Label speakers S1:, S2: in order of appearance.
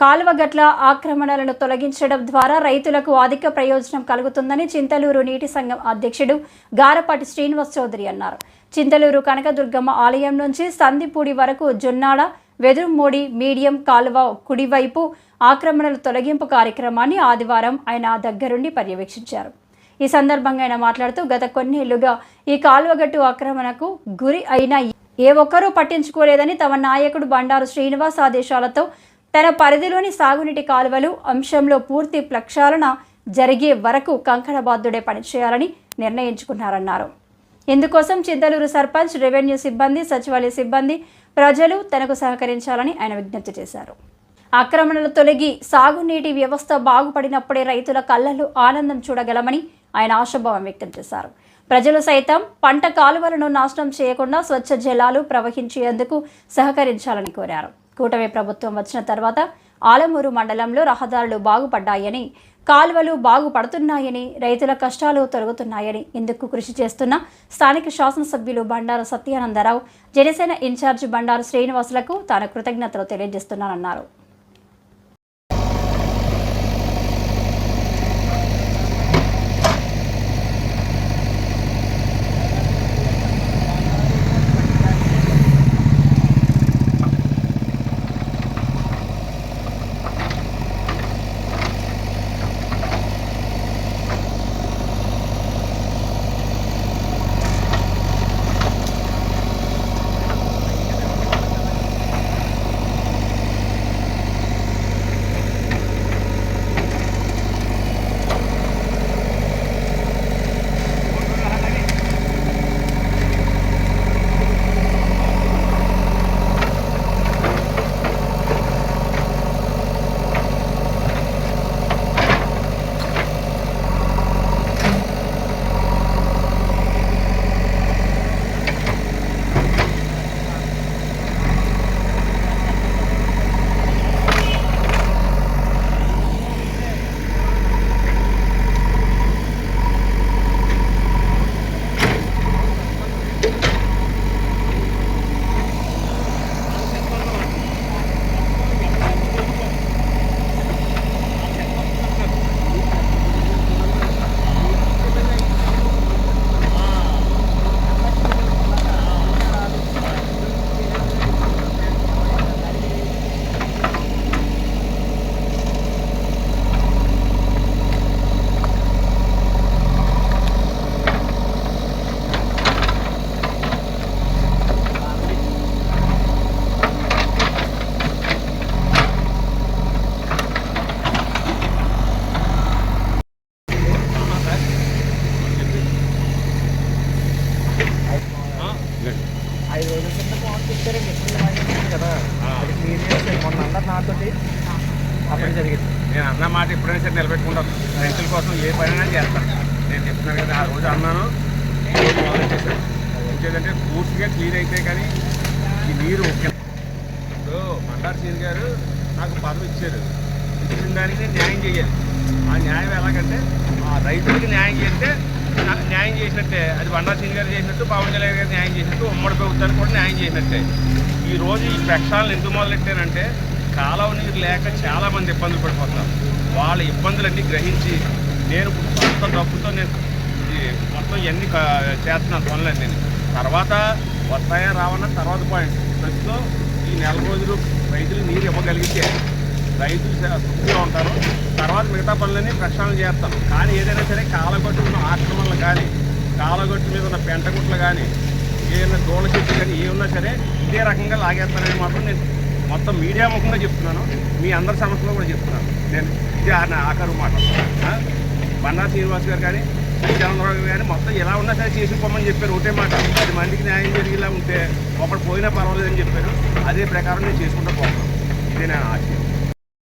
S1: కాలువ గట్ల ఆక్రమణలను తొలగించడం ద్వారా రైతులకు అధిక ప్రయోజనం కలుగుతుందని చింతలూరు నీటి సంఘం అధ్యక్షుడు గారపాటి శ్రీనివాస్ చౌదరి అన్నారు. చింతలూరు కనకదుర్గమ్మ ఆలయం నుంచి సందిపూడి వరకు జొన్నాడ వెదురుమూడి మీడియం కాలువ కుడివైపు ఆక్రమణల తొలగింపు కార్యక్రమాన్ని ఆదివారం ఆయన దగ్గరుండి పర్యవేక్షించారు. ఈ సందర్భంగా ఆయన మాట్లాడుతూ గత కొన్నేళ్ళుగా ఈ కాలువగట్టు ఆక్రమణకు గురి అయిన ఏ ఒక్కరూ పట్టించుకోలేదని తమ నాయకుడు బండారు శ్రీనివాస్ ఆదేశాలతో తన పరిధిలోని సాగునీటి కాలువలు అంశంలో పూర్తి ప్రక్షాళన జరిగే వరకు కంకణబాధ్యుడే పనిచేయాలని నిర్ణయించుకున్నారన్నారు. ఇందుకోసం చింతలూరు సర్పంచ్ రెవెన్యూ సిబ్బంది సచివాలయ సిబ్బంది ప్రజలు తనకు సహకరించాలని ఆయన విజ్ఞప్తి చేశారు. ఆక్రమణలు తొలగి సాగునీటి వ్యవస్థ బాగుపడినప్పుడే రైతుల కళ్ళల్లో ఆనందం చూడగలమని ఆయన ఆశాభావం వ్యక్తం చేశారు. ప్రజలు సైతం పంట కాలువలను నాశనం చేయకుండా స్వచ్ఛ జలాలు ప్రవహించేందుకు సహకరించాలని కోరారు. కూటమి ప్రభుత్వం వచ్చిన తర్వాత ఆలమూరు మండలంలో రహదారులు బాగుపడ్డాయని కాలువలు బాగుపడుతున్నాయని రైతుల కష్టాలు తొలగుతున్నాయని ఇందుకు కృషి చేస్తున్న స్థానిక శాసనసభ్యులు బండారు సత్యానందరావు జనసేన ఇన్ఛార్జి బండారు శ్రీనివాసులకు తాను కృతజ్ఞతలు తెలియజేస్తున్నానన్నారు.
S2: అప్పుడు జరిగింది.
S3: నేను అన్న మాట ఎప్పుడైనా సరే నిలబెట్టుకుంటాను. రైతుల కోసం ఏ పనైనా చేస్తాను. నేను చెప్తున్నాను కదా ఆ రోజు అన్నాను మొదలు చేశాను. ఇంకేదంటే పూర్తిగా క్లీన్ అయితే కానీ ఈ నీరు ఇప్పుడు మండారు సీన్ గారు నాకు పదవి ఇచ్చారు. ఇచ్చిన దానికి నేను న్యాయం చేయాలి. ఆ న్యాయం ఎలాగంటే ఆ రైతులకి న్యాయం చేస్తే నాకు న్యాయం చేసినట్టే. అది బండారు సీన్ గారు చేసినట్టు పవన్ కళ్యాణ్ గారు న్యాయం చేసినట్టు ఉమ్మడి ప్రభుత్వానికి కూడా న్యాయం చేసినట్టే. ఈ రోజు ఈ ప్రక్షాళన ఎందుకు మొదలెట్టానంటే కాలువ నీరు లేక చాలా మంది ఇబ్బందులు పడిపోతున్నారు. వాళ్ళ ఇబ్బందులన్నీ గ్రహించి నేను సొంత డబ్బుతో నేను మొత్తం ఇవన్నీ చేస్తున్నాను పనులన్నీ. నేను తర్వాత వస్తాయా రావన్న తర్వాత పాయింట్ ప్రస్తుతం ఈ నెల రోజులు రైతులు నీరు ఇవ్వగలిగితే రైతులు తృప్తిగా ఉంటారు. తర్వాత మిగతా పనులన్నీ ప్రక్షాళన చేస్తాం. కానీ ఏదైనా సరే కాలగొట్టు ఉన్న ఆక్రమణలు కానీ కాలగొట్టు మీద ఉన్న పెంటగుట్లు కానీ ఏదైనా దూల చెట్లు కానీ ఏ ఉన్నా సరే ఇదే రకంగా లాగేస్తానని మాత్రం నేను మొత్తం మీడియా ముఖంగా చెప్తున్నాను. మీ అందరి సమస్యలో కూడా చెప్తున్నాను. నేను ఇది ఆఖరు మాట. బన్నా బండా శ్రీనివాస్ గారు కానీ చంద్రబాబు కానీ మొత్తం ఎలా ఉన్నా సరే చేసుకోమని చెప్పారు. ఒకటే మాట. పది మందికి న్యాయం జరిగేలా ఉంటే ఒకటి పోయినా పర్వాలేదని చెప్పారు. అదే ప్రకారం నేను చేసుకుంటూ పోతాను ఇదే నేను ఆశయం.